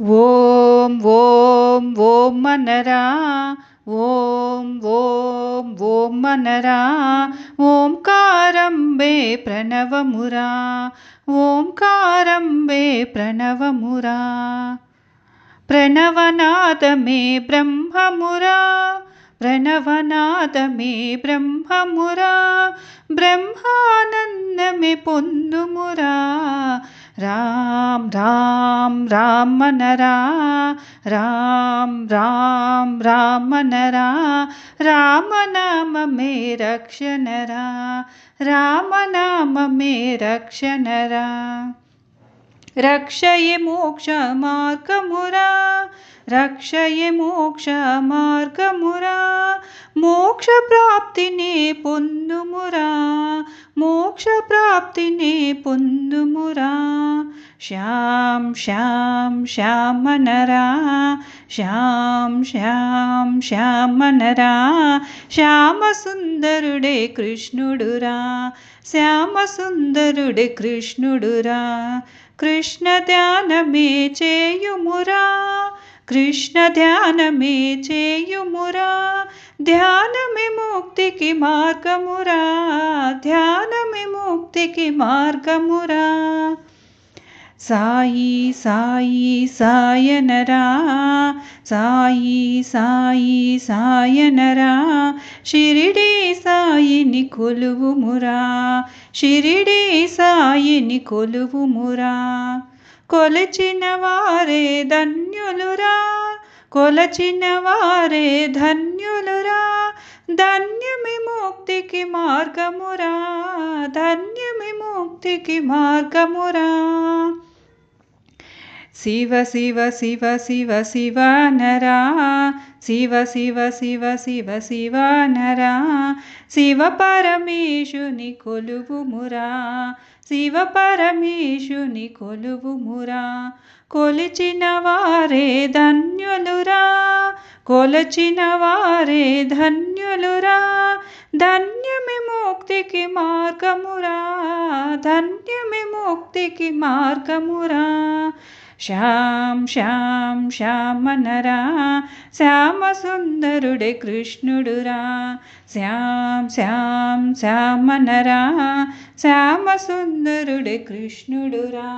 ఓం ఓం ఓం మనరా ఓం ఓం ఓం మనరా ఓంకారంబే ప్రణవమురా ఓంకారంబే ప్రణవమురా ప్రణవనాదమే బ్రహ్మమురా ప్రణవనాదమే బ్రహ్మమురా బ్రహ్మానందమే పొందుమురా. राम राम राम मनरा, राम राम राम मनरा, राम नाम में रक्ष नरा राम नाम में रक्ष नरा रक्षये मोक्षमार्गमुरा रक्षये मोक्षमार्गमुरा मोक्षप्राप्तिने पुन्दुमुरा मोक्षप्राप्तिने पुन्दुमुरा ప్రాప్తిని పొందుమురా శ్యామ్ శ్యామ్ శ్యామనరా శ్యామ్ శ్యామ్ శ్యామనరా శ్యామ సుందరుడే కృష్ణుడురా శ్యామ సుందరుడే కృష్ణుడురా కృష్ణ ధ్యానమే చేయుమురా కృష్ణ ధ్యానమే చేయుమురా ధ్యానమే ముక్తికి మార్గమురా ధ్యానమే ముక్తికి మార్గమురా సాయి సాయి సాయనరా. సాయి సాయి సాయనరా. షిరిడి సాయిని కొలువుమురా. షిరిడి సాయిని కొలువుమురా. కొలచిన వారే ధన్యులురా. కొలచిన వారే ధన్యులురా. ధన్యమి ముక్తికి మార్గమురా. ధన్యమి ముక్తికి మార్గమురా. శివ శివ శివ శివ శివ నరా. శివ శివ శివ శివ శివ నరా. శివ పరమేశుని కొలువుమురా శివ పరమేశుని కొలువుమురా కొలిచిన వారే ధన్యులురా. కొలచిన వారే ధన్యులురా. ధన్యమి ముక్తికి మార్గమురా. ధన్యమి ముక్తికి మార్గమురా. శ్యామ్ శ్యామ్ శ్యామనరా శ్యామ సుందరుడే కృష్ణుడురా శ్యామ్ శ్యామ్ శ్యామనరా శ్యామ సుందరుడే కృష్ణుడురా